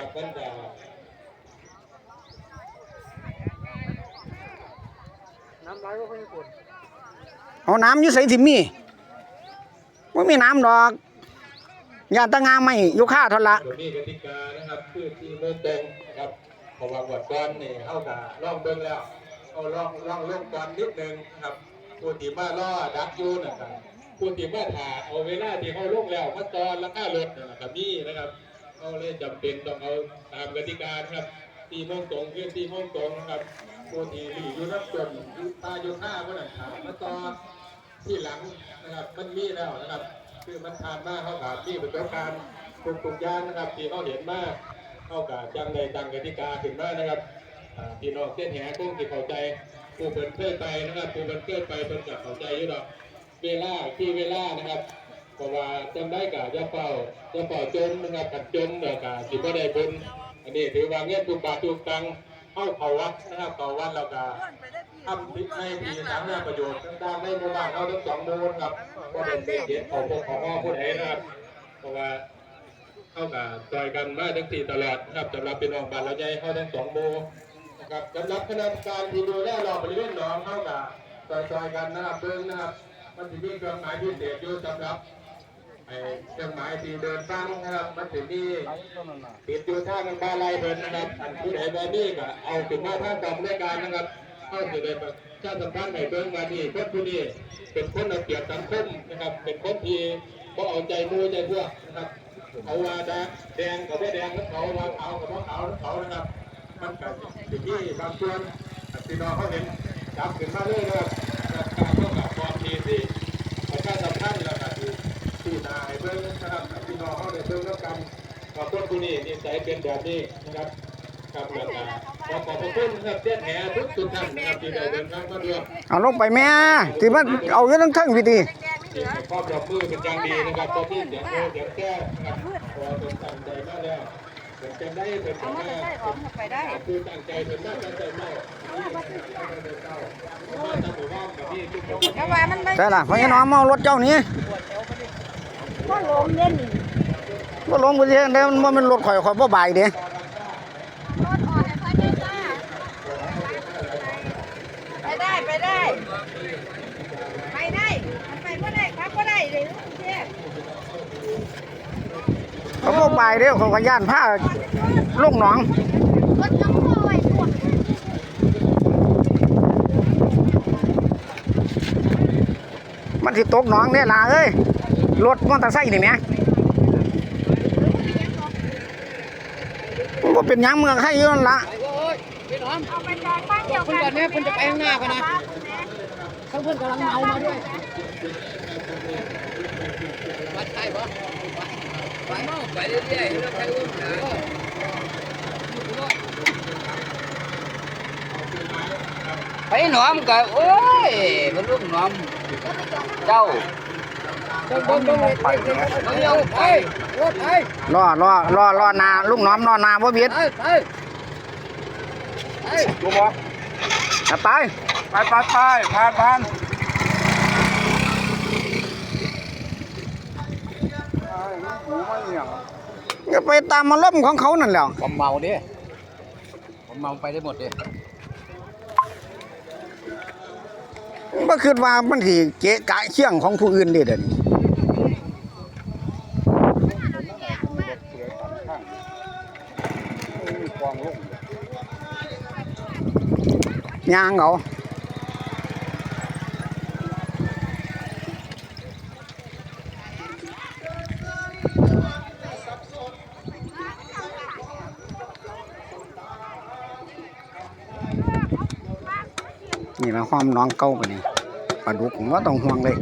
ับมันจะน้ำไหลก็ค่อยกดเอาน้ำอยู่ใส่ทิมมี่ว่มีน้ำดอกยาตะงามไม่ยู่ค่าเท่าละเดี๋ยวนี้กติกานะครับคือที่เมืองตรงนะครับพระว่าวัดก้อนนี่เข้ากับล่องเบิ้งแล้วเอาล่องล่องเรื่องก้อนนิดนึงนะครับผู้ที่มาล่อดักยูนะครับผู้ที่มาถ่าเอาเวลาที่เขาลงแล้วมาตอนราคารถนะครับนี่นะครับ เขาเลยจำเป็นต้องเอาตามกติกาครับตีโมงตรงคือตีโมงตรงนะครับผู้ที่หลีอยู่นับจนอยู่ตาอยู่ข้าก็หนังขาวมาต่อที่หลังนะครับมันมีแล้วนะครับ คือมันทานมากเข้ากับที่ประสบการณ์ทุกทุกย่างนะครับที่เขาเห็นมากเข้ากับจังในตังกติกาขึ้นมากนะครับพี่น้องเส้นแหคงที่เข้าใจผู้เพิ่นเคยไปนะครับผู้เพิ่นเคยไปเพิ่นกับเข้าใจอยู่ดอกเวลาที่เวลานะครับ เพราะว่าจำได้กับยาเป่ายาเป่าจมนะครับกัดจมเดี๋ยวกับสิบ่ได้บุญอันนี้ถือว่าเงี้ยทุกบาททุกตังเข้าเขาวัดนะครับเขาวัดเราก็ทำพิษในมีสามหน้าประโยชน์ต่างๆในหมู่บ้านเราทั้งสองหมู่นะครับก็เป็นเด็กเด็กของพวกของพ่อผู้ใดนะครับเพราะว่าเข้ากับซอยกันมาทั้งสี่ตลอดนะครับสำหรับเป็นองบ้านเราใหญ่เข้าทั้งสองหมู่นะครับสำหรับคณะกรรมการที่ดูแลรอบบริเวณหนองเข้ากับซอยกันนะครับเบิ้งนะครับมันจะมีเครื่องหมายพิเศษอยู่สำหรับ ไอ้เครื่องหมายที่เดินฟังนะครับ มันจะมีติดอยู่ทางบาลายเพิ่นนะครับอันผู้ใดบ่มีก็เอาขึ้นมาทางกองในวยการนะครับเข้าสิได้ประชาสัมพันธ์ให้เบิ่งว่านี่คนผู้นี้เป็นคนเอาเปรียบสังคมนะครับ เป็นคนที่บ่เอาใจหมู่ใจพวกนะครับเขาว่าแดงแดงกับบ่แดงกับเขาว่าขาวกับบ่ขาวกับเขานะครับ มันก็สิมีบางส่วนพี่น้องเขาเห็นจับขึ้นมาเลยนะครับการเข้ากับความทีสิประชาสัมพันธ์แล้วก็ที่ที่นายเบิ่งนะครับพี่น้องเขาได้เบิ่งแล้วกัน ขอบคุณคุณนี่นิสัยเป็นแบบนี้นะครับครับแล้วก็ขอขอบพระคุณนะครับเส้นแหทุกทุกท่านนะครับที่ได้เดินทางมาด้วยเอาลงไปแม่ที่มันเอาอยู่ทั้งทั้งพี่ตีที่ให้ความร่วมมือเป็นอย่างดีนะครับตอนที่เสียงโอ้เสียงแก้นะครับขอเป็นตั้งใจมากแล้วเป็นจำได้เป็นเอาจำมาได้ใส่ออกไปได้คือตั้งใจเป็นมากตั้งใจมากนี่ตั้งใจเป็นเจ้ามาตั้งหมู่บ้านกับนี่ทุกคนแต่ว่ามันไม่ใช่ล่ะเพราะงั้นน้องเมารถเจ้านี้ก็ลมเล่น ว่าลงไปเองเด้มันบ่แมันรถข่อยข่อยบ่บายเด้รถอ่อนไปได้จ้าไปได้ไปได้ ไปได้ไปได้ครับก็ได้เลยลูกเจ๊เขาบ่บายเด้เขาก็ย่านผ้าลงหนอง รถน้องพ่อไว้พวมันสิตกหนองเด้ล่ะเอ้ยรถมอเตอร์ไซค์นี่แหมมัน บ่เป็นหยังเมืองให้อยู่นั่นล่ะเอาไปจ่ายป้ายเดียวกันเนี้ยคุณจะไปข้างหน้ากันนะทั้งเพื่อนกำลังเมามาด้วยวัดไทยปะไปเมาไปเรื่อยๆแล้วใครอุ้มนะไปหนอมก็โอ้ยมันลูกหนอมเจ้า ไปไปไปรถไปรอรอรอรอนาลูกน้อมรอนาบ่เบียดไปไปไปลูกบ่ไปไปไปไปผ่านผ่านก็ไปตามมาล่มของเขานั่นแหละผมเมาดิผมเมาไปได้หมดดิบ่คิดว่ามันสิเกะกะเชี่ยงของผู้อื่นเด้เดี๋ยวนี้ ยางเอานี่ละความน้องเก่าปะนี่ปลาดุกผมว่าต้องห่วงเลย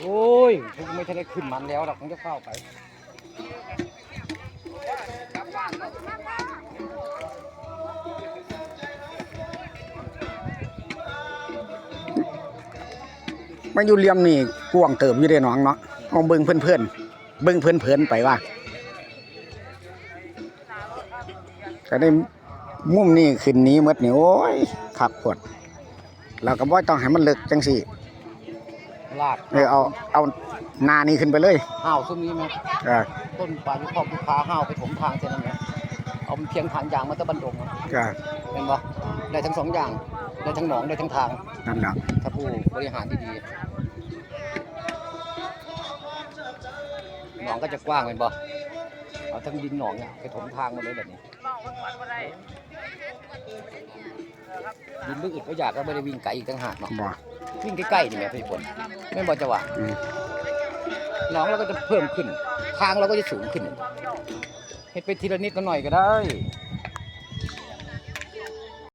โอ้ยพวกไม่ทันได้ขึ้นมันแล้วหรอกผมจะเข้าไป มาอยู่เหลี่ยมนี่กวางเติมอยู่เด้น้องเนาะมองเบิ่งเพื่อนๆเบิ่งเพื่อนๆไปว่าก็ได้มุมนี้ขึ้นนี้หมดนี่โอ้ยคักปวดเราก็บ่ต้องให้มันเลิกจังซี่ลากเออเอาเอาหนานี่ขึ้นไปเลยห้าวซุ้มนี้ไหมเออต้นปลายุครอบลูกค้าห้าวไปถมทางเท่านั้นไหม เอาเพียงทางยางมาตะบันดงอะก็เป็นปะได้ทั้งสองอย่างได้ทั้งหนองได้ทั้งทางนั่นแหละถ้าผู้บริหารดีๆหนองก็จะกว้างเป็นปะเอาทั้งดินหนองเนี่ยไปถมทางมาเลยแบบนี้ดินลึกอึดก็อยากก็ไม่ได้วิ่งไกลอีกต่างหากเนาะบ่วิ่งใกล้ๆนี่แหละพี่ฝนไม่บอกจะว่าอืมหนองเราก็จะเพิ่มขึ้น ทางเราก็จะสูงขึ้น เฮ็ดไปทีละนิดละหน่อยก็ได้